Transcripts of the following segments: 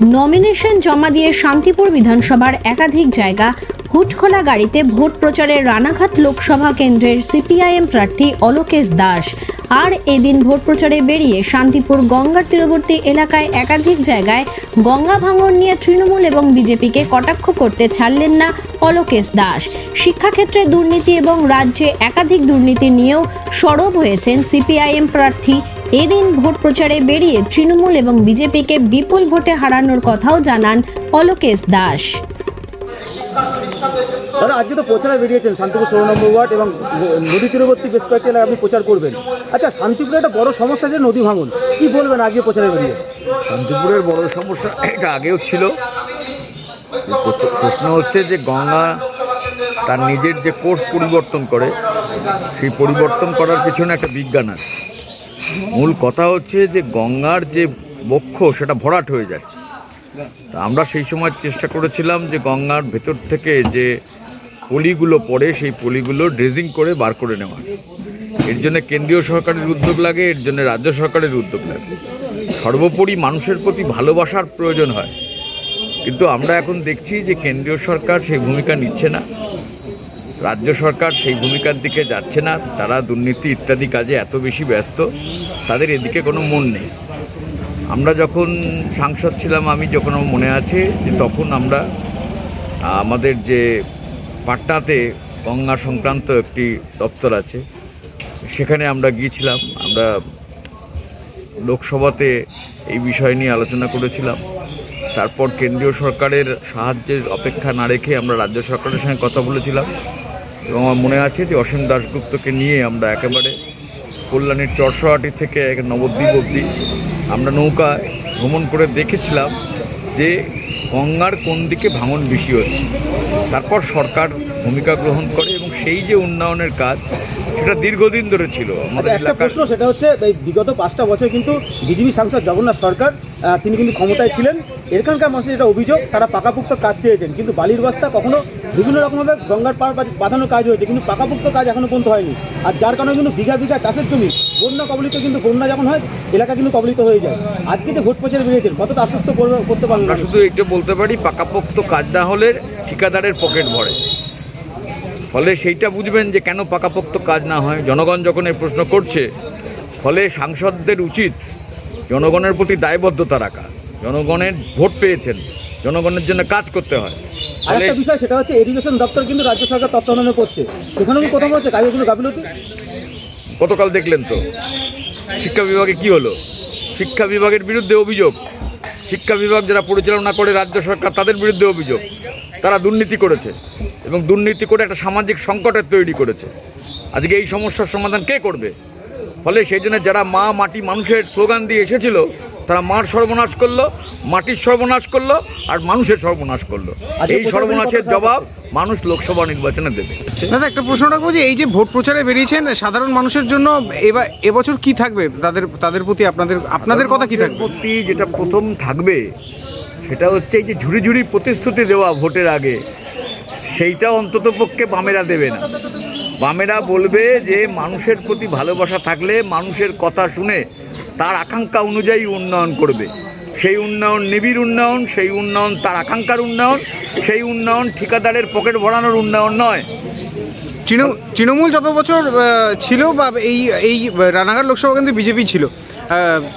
Nomination জমা দিয়ে শান্তিপুর বিধানসভার একাধিক জায়গা, হুটখোলা গাড়িতে ভোট প্রচারে রানাঘাট লোকসভা কেন্দ্রের সিপিআইএম প্রার্থী অলোকেশ দাস। আর এদিন ভোট প্রচারে বেরিয়ে শান্তিপুর গঙ্গার তীরবর্তী এলাকায় একাধিক জায়গায় গঙ্গা ভাঙন নিয়ে তৃণমূল এবং বিজেপিকে কটাক্ষ করতে ছাড়লেন না অলোকেশ দাস। শিক্ষাক্ষেত্রে দুর্নীতি এবং রাজ্যে একাধিক দুর্নীতি নিয়েও সরব হয়েছেন সিপিআইএম প্রার্থী এদিন ভোট প্রচারে বেরিয়ে তৃণমূল এবং বিজেপিকে বিপুল ভোটে হারানোর কথাও জানান অলোকেশ দাস। দাদা আজকে তো প্রচারে বেরিয়েছেন শান্তিপুর ষোলো নম্বর ওয়ার্ড এবং নদী তীরবর্তী বেশ কয়েকটি এলাকায় আপনি প্রচার করবেন। আচ্ছা শান্তিপুরে একটা বড় সমস্যা যে নদী ভাঙন। কি বলবেন আজকে প্রচারে বেরিয়ে? শান্তিপুরের বড় সমস্যা এটা আগেও ছিল। প্রশ্ন- প্রশ্ন হচ্ছে যে গঙ্গা তার নিজের যে কোর্স পরিবর্তন করে সেই পরিবর্তন করার পিছনে একটা বিজ্ঞান আছে। মূল কথা হচ্ছে যে গঙ্গার যে বক্ষ, সেটা ভরাট হয়ে যাচ্ছে। তা আমরা সেই সময় চেষ্টা করেছিলাম যে গঙ্গার ভেতর থেকে যে পলিগুলো পড়ে, সেই পলিগুলো ড্রেজিং করে বার করে নেওয়া। এর জন্য কেন্দ্রীয় সরকারের উদ্যোগ লাগে, এর জন্য রাজ্য সরকারের উদ্যোগ লাগে। সর্বোপরি মানুষের প্রতি ভালোবাসার প্রয়োজন হয়। কিন্তু আমরা এখন দেখছি যে কেন্দ্রীয় সরকার সেই ভূমিকা নিচ্ছে না। রাজ্য সরকার সেই ভূমিকার দিকে যাচ্ছে না, তারা দুর্নীতি ইত্যাদি কাজে এত বেশি ব্যস্ত, তাদের এদিকে কোনো মন নেই। আমরা যখন সাংসদ ছিলাম, আমি যখন মনে আছে যে তখন আমরা, আমাদের যে পাটনাতে গঙ্গা সংক্রান্ত একটি দপ্তর আছে, সেখানে আমরা গিয়েছিলাম, আমরা লোকসভাতে এই বিষয় নিয়ে আলোচনা করেছিলাম। তারপর কেন্দ্রীয় সরকারের সাহায্যের অপেক্ষা না রেখে আমরা রাজ্য সরকারের সঙ্গে কথা বলেছিলাম। এবং আমার মনে আছে যে অসীম দাশগুপ্তকে নিয়ে আমরা একেবারে কল্যাণীর চরসহাটি থেকে এক নবদ্বীপ অবধি আমরা নৌকায় ভ্রমণ করে দেখেছিলাম যে গঙ্গার কোন দিকে ভাঙন বেশি হচ্ছে। তারপর সরকার ভূমিকা গ্রহণ করে এবং সেই যে উন্নয়নের কাজ সেটা দীর্ঘদিন ধরে ছিল। আমাদের আচ্ছা একটা এলাকার প্রশ্ন সেটা হচ্ছে বিগত পাঁচটা বছর কিন্তু বিজেপি সাংসদ জগন্নাথ সরকার তিনি কিন্তু ক্ষমতায় ছিলেন। এখানকার মানুষের যেটা অভিযোগ, তারা পাকাপুক্ত কাজ চেয়েছেন। কিন্তু বালির বস্তা কখনো বিভিন্ন রকমভাবে গঙ্গার পাড় বাঁধানোর কাজ হয়েছে, কিন্তু পাকাপুক্ত কাজ এখনও পর্যন্ত হয়নি। আর যার কারণে কিন্তু বিঘা বিঘা চাষের জমি, বন্যা কবলিত কিন্তু, বন্যা যখন হয়, এলাকা কিন্তু কবলিত হয়ে যায়। আজকে যে ভোট প্রচারে বেরিয়েছেন কতটা আশ্বস্ত করতে পারবেন আমরা শুধু এটা বলতে পারি, পাকাপোক্ত কাজ না হলে ঠিকাদারের পকেট ভরে। ফলে সেইটা বুঝবেন যে কেন পাকাপোক্ত কাজ না হয়। জনগণ যখন এই প্রশ্ন করছে, ফলে সাংসদদের উচিত জনগণের প্রতি দায়বদ্ধতা রাখা। জনগণের ভোট পেয়েছেন। জনগণের জন্য কাজ করতে হয়। আরেকটা বিষয় সেটা হচ্ছে এডুকেশন দপ্তর কিন্তু রাজ্য সরকার তত্ত্বাবধানে করছে। সেখানেও কি কোথাও হচ্ছে কোনো গাফিলতি? গতকাল দেখলেন তো শিক্ষা বিভাগে কি হলো? শিক্ষা বিভাগের বিরুদ্ধে অভিযোগ। শিক্ষা বিভাগ যারা পরিচালনা করে রাজ্য সরকার তাদের বিরুদ্ধে অভিযোগ। তারা দুর্নীতি করেছে এবং দুর্নীতি করে একটা সামাজিক সংকটের তৈরি করেছে। আজকে এই সমস্যার সমাধান কে করবে? ফলে সেই জন্য যারা মা মাটি মানুষের স্লোগান দিয়ে এসেছিল তারা মার সর্বনাশ করল মাটির সর্বনাশ করল আর মানুষের সর্বনাশ করল। আজকে এই সর্বনাশের জবাব মানুষ লোকসভা নির্বাচনে দেবে। দাদা একটা প্রশ্ন রাখব যে এই যে ভোট প্রচারে বেরিয়েছেন সাধারণ মানুষের জন্য এবার এবছর কি থাকবে? তাদের তাদের প্রতি আপনাদের আপনাদের কথা কি থাকবে? প্রতি যেটা প্রথম থাকবে সেটা হচ্ছে এই যে ঝুড়ি ঝুড়ি প্রতিশ্রুতি দেওয়া ভোটের আগে সেইটা অন্তত পক্ষে বামেরা দেবে না। বামেরা বলবে যে মানুষের প্রতি ভালোবাসা থাকলে মানুষের কথা শুনে তার আকাঙ্ক্ষা অনুযায়ী উন্নয়ন করবে। সেই উন্নয়ন নিবিড় উন্নয়ন, সেই উন্নয়ন তার আকাঙ্ক্ষার উন্নয়ন, সেই উন্নয়ন ঠিকাদারের পকেট ভরানোর উন্নয়ন নয়। তৃণমূল যত বছর ছিল বা এই এই রানাঘাট লোকসভা কেন্দ্রে বিজেপি ছিল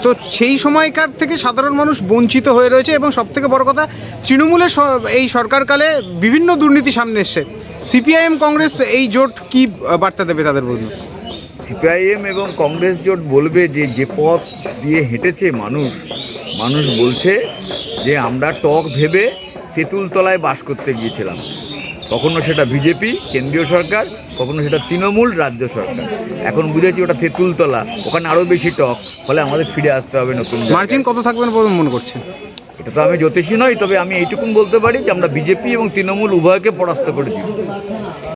তো সেই সময়কার থেকে সাধারণ মানুষ বঞ্চিত হয়ে রয়েছে এবং সব থেকে বড় কথা, তৃণমূলের এই সরকারকালে বিভিন্ন দুর্নীতি সামনে এসছে। সিপিআইএম, কংগ্রেস এই জোট কি বার্তা দেবে তাদের বলুন? সিপিআইএম এবং কংগ্রেস জোট বলবে যে যে পথ দিয়ে হেঁটেছে মানুষ মানুষ বলছে যে আমরা টক ভেবে তেঁতুলতলায় বাস করতে গিয়েছিলাম। কখনো সেটা বিজেপি কেন্দ্রীয় সরকার কখনো সেটা তৃণমূল রাজ্য সরকার। এখন বুঝেছি ওটা তেঁতুলতলা ওখানে আরও বেশি টক ফলে আমাদের ফিরে আসতে হবে নতুন। মার্জিন কত থাকবেন বলে মনে করছেন এটা তো আমি জ্যোতিষী নই তবে আমি এইটুকুন বলতে পারি যে আমরা বিজেপি এবং তৃণমূল উভয়কে পরাস্ত করেছি।